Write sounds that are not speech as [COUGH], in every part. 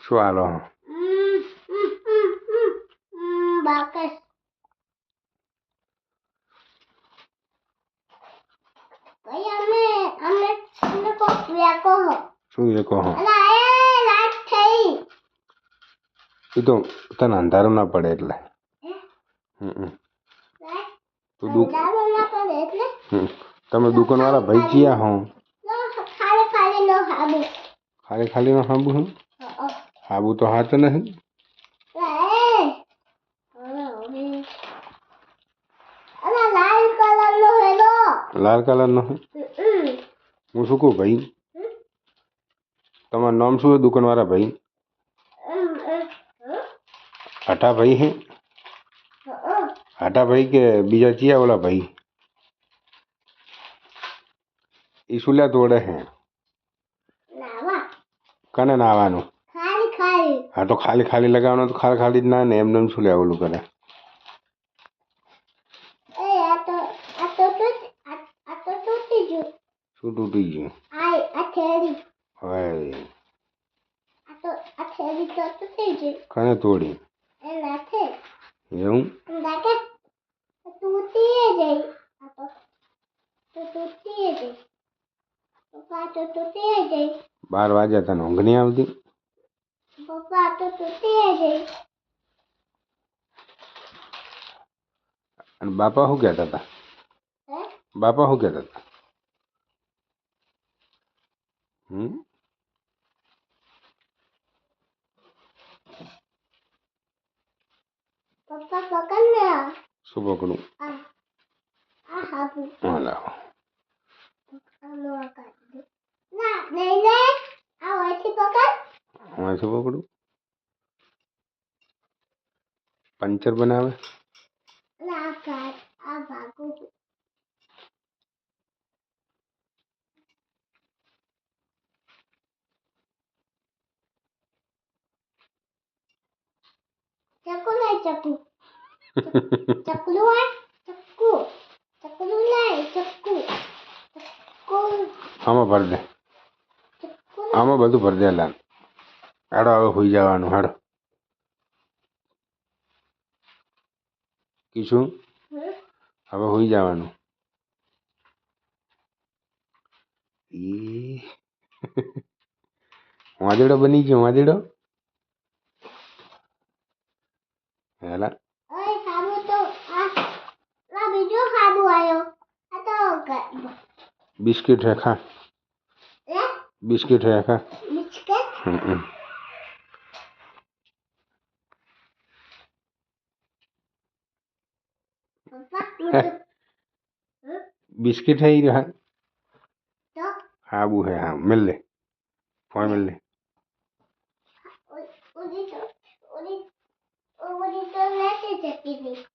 શું હાલો બાકસ ભાઈ અમે અમે અમે કોક વ્યાકો હો શું એ કહો અલા એ રાત થઈ એ તો તને અંધારું ના પડે એટલે હમ હમ. રાત તું દુક દારૂ ના પડે એટલે હમ. તમે દુકાનવાળા ભાઈ ચિયા હો લો ખાલી ખાલી લો હાબુ ખાલી ખાલી નો હાબુ હું અ હાબુ તો હાથ નહીં એ અલા લાલ કલર નો હેલો લાલ કલર નો હે? હમ હું શું કહું ભાઈ તમારું નામ શું છે દુકાનવાળા ભાઈ હાટા ભાઈ હે હાટા ભાઈ કે બીજા ચિયા ઓલા ભાઈ ઈ સુલ્યા તોડે હે કને નાવાનું? ખાલી ખાલી. હા તો ખાલી ખાલી લગાવવાનું તો ખાલી ખાલી જ ના ને એમને એમ શું લે ઓલું કરે? એ શું તૂટી ગયું? કને તોડી? એવું? તૂટી જાય તૂટી ગઈ. પપ્પા તો તૂટી ગઈ બાર વાગ્યા તને ઊંઘ નહીં આવતી? પપ્પા તો તૂટી ગઈ અને બાપા શું કહેતા હતા? હે? બાપા શું કહેતા હતા? હમ? પપ્પા પકડ ને આ. શું પકડું? આ આ હાબુ. હા લાવો. આનો આ કાઢી. દે. ના નહીં ને આ વચ્ચે પકડ હું શું પકડું પંચર બનાવે ના આ કાઢ આ ભાગો ચકુ નહીં ચકુ ચકલું હોય ચક્કુ ચકલું નહીં ચક્કુ ચક્કુ આમાં ભર દે ચક્કુ આમાં બધું ભર દે હાડો હવે હોઈ જવાનું હાડો. કીશું. હવે હોઈ જવાનું. ઈ [LAUGHS] વાદળો બની ગયો વાદળો. હેલા. બિસ્કિટ હે ખા. बिस्किट है का बिस्किट? है। ही? हाँ वो है। हाँ मिल ले। फ़ोन मिल ले। उड़ी तो उड़ी तो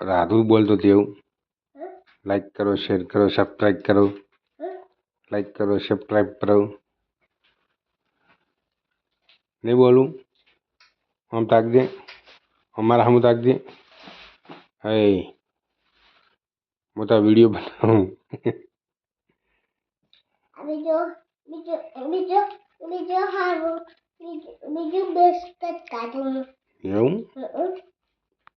રાધુ બોલતો તેવું લાઈક કરો શેર કરો સબસ્ક્રાઈબ કરો. લાઈક કરો સબસ્ક્રાઈબ કરો. નહીં બોલું? આમ તાકજે અમારા હમ તાકજે હે. મોટા વીડિયો બનાવું. બીજો બીજો બીજો બીજો હારું બીજો બિસ્કટ કાઢું. એવું?